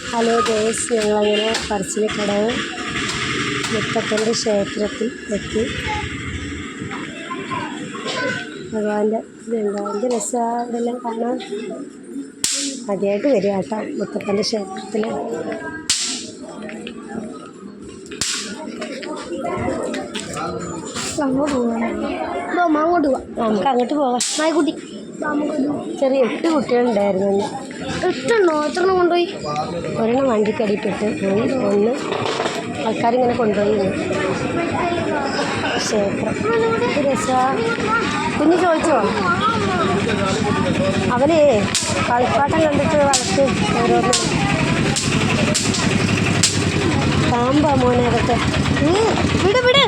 Hello guys ഞങ്ങളങ്ങനെ പറശ്ശിനിക്കടവ് മുത്തപ്പന്റെ ക്ഷേത്രത്തിൽ എത്തി. ഭഗവാന്റെ ഇതുണ്ടോ എന്ത് രസമാണ് ഇതെല്ലാം കാണാൻ? ആദ്യമായിട്ട് വരിക കേട്ടോ മുത്തപ്പന്റെ ക്ഷേത്രത്തിൽ. അങ്ങോട്ട് പോകാം അങ്ങോട്ട് പോവാം നമുക്ക് അങ്ങോട്ട് പോവാം. നായ്ക്കുട്ടി ചെറിയ എട്ട് കുട്ടികളുണ്ടായിരുന്നു. എട്ടെണ്ണോ എത്രണ്ണം എത്ര കൊണ്ടുപോയി? ഒരെണ്ണം വണ്ടിക്കടിപ്പെട്ട് പോയി. ഒന്ന് ആൾക്കാരിങ്ങനെ കൊണ്ടുപോയി. ക്ഷേത്രം. രസാ? കുഞ്ഞ് ചോദിച്ചോ? അവനെ കളിപ്പാട്ടം കണ്ടിട്ട് വളർത്ത് ഓരോന്ന്. പാമ്പാ മോനെ അതൊക്കെ. വിട് വിട്.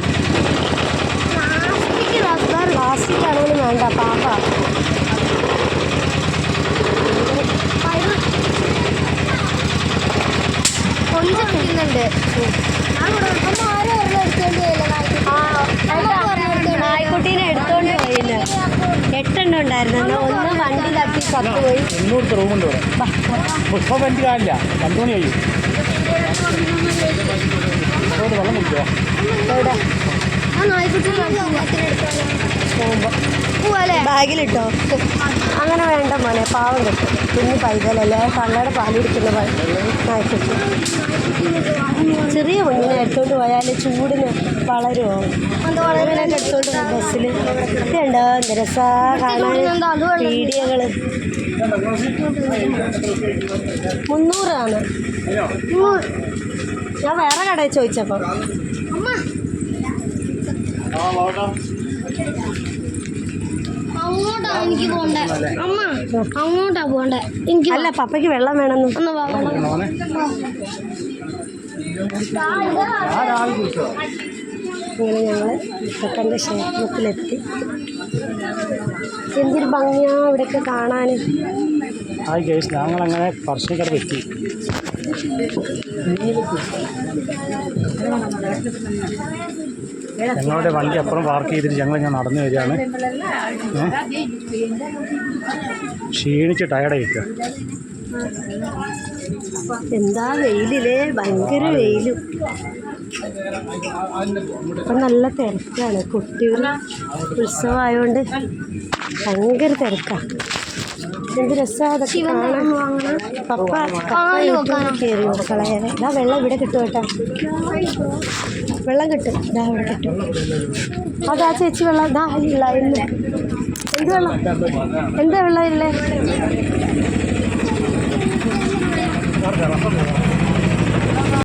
നായ്ക്കുട്ടീനെ എടുത്തോണ്ട് പോയില്ല. എട്ടെണ്ണം ഉണ്ടായിരുന്നു. എന്നാ ഒന്ന് വണ്ടി തട്ടി പോയി. എണ്ണൂറ് റൂമുണ്ട് ഇവിടെ. പുഷ്പ വണ്ടി കാണില്ല. രണ്ടു മണി കഴിയും. വെള്ളം കുടിക്കുക ബാഗിലിട്ടോ? അങ്ങനെ വേണ്ട മോനെ പാവം കിട്ടും. കുഞ്ഞു പൈതലല്ലേ? കള്ളയുടെ പാലെടുക്കുന്ന നായ്ക്കുട്ടി. ചെറിയ കുഞ്ഞിനെ എടുത്തോണ്ട് പോയാൽ ചൂടിന് വളരുമോ അങ്ങനെയൊക്കെ എടുത്തോണ്ട് പോകും ബസ്സിൽ ഇതുണ്ടോ രസാ കാണാൻ? വീഡിയോകൾ മുന്നൂറാണ്. ഞാൻ വേറെ കടയിൽ ചോദിച്ചപ്പോൾ അങ്ങോട്ടാ എനിക്ക് പോണ്ടേ? അമ്മ അങ്ങോട്ടാ പോണ്ടേ? എനിക്ക് അല്ല പപ്പയ്ക്ക് വെള്ളം വേണമെന്ന്. ഒന്ന് അങ്ങനെ ഞങ്ങൾ മുത്തപ്പന്റെ ക്ഷേത്രത്തിലെത്തി എന്തൊരു ഭംഗിയാ ഇവിടെയൊക്കെ കാണാൻ ഹായ് ഗേസ് ഞങ്ങളങ്ങനെ പറശ്ശിനിക്കടവ് എത്തി. ഞങ്ങളുടെ വണ്ടി അപ്പുറം പാർക്ക് ചെയ്തിട്ട് ഞങ്ങൾ ഞാൻ നടന്നു വരികയാണ്? ക്ഷീണിച്ച് ടയർഡായിരിക്കുക എന്താ വെയിലില്ലേ? ഭയങ്കര വെയിലും. ഇപ്പം നല്ല തിരക്കാണ്. കുട്ടികൾ ഉത്സവമായതുകൊണ്ട് ഭയങ്കര തിരക്കാണ് എന്ത് രസമാണ് പപ്പ കയറി മക്കളെ ഇതാ വെള്ളം ഇവിടെ കിട്ടും കേട്ടോ. വെള്ളം കിട്ടും. ഇതാ ഇവിടെ കിട്ടും. അതാ ചേച്ചി വെള്ളം. ഇതാ ഇല്ല ഇല്ല എന്ത് വെള്ളം? എന്താ വെള്ളം ഇല്ലേ రసం